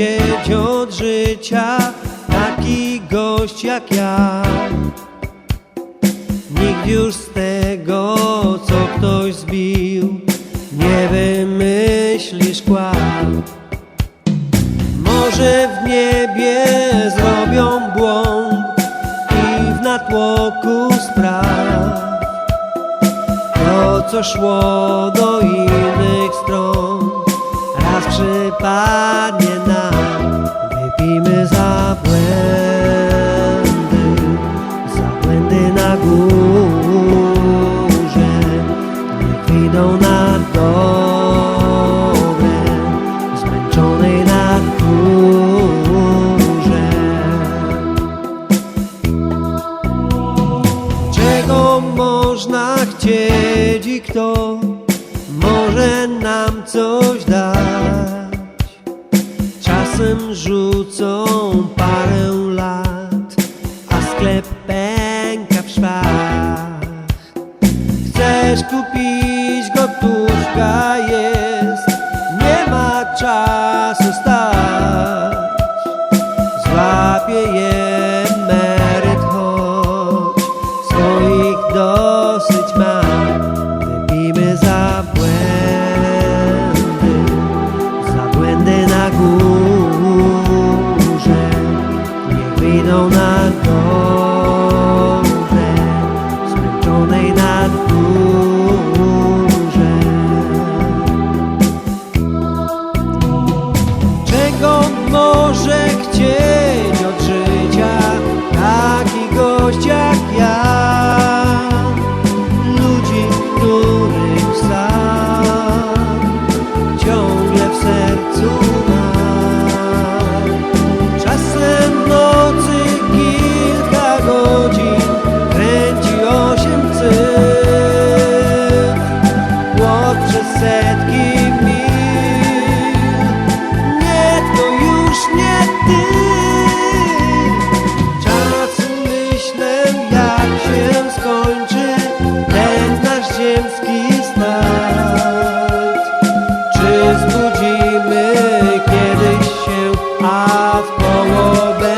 Chcieć od życia taki gość jak ja? Nikt już z tego, co ktoś zbił, nie wymyśli szkła. Może w niebie zrobią błąd i w natłoku spraw to, co szło do innych stron, przypadnie nam. Wypijmy za błędy, za błędy na górze, niech wyjdą na dobre, zmęczonej na górze. Czego można chcieć i kto może nam coś dać? Czasem rzucą parę lat, a sklep pęka w szwach. Chcesz kupić gotówka jest, nie ma czasu stać. Złapie je emeryt, choć swoich dosyć błędy na górze. Niech Hava ben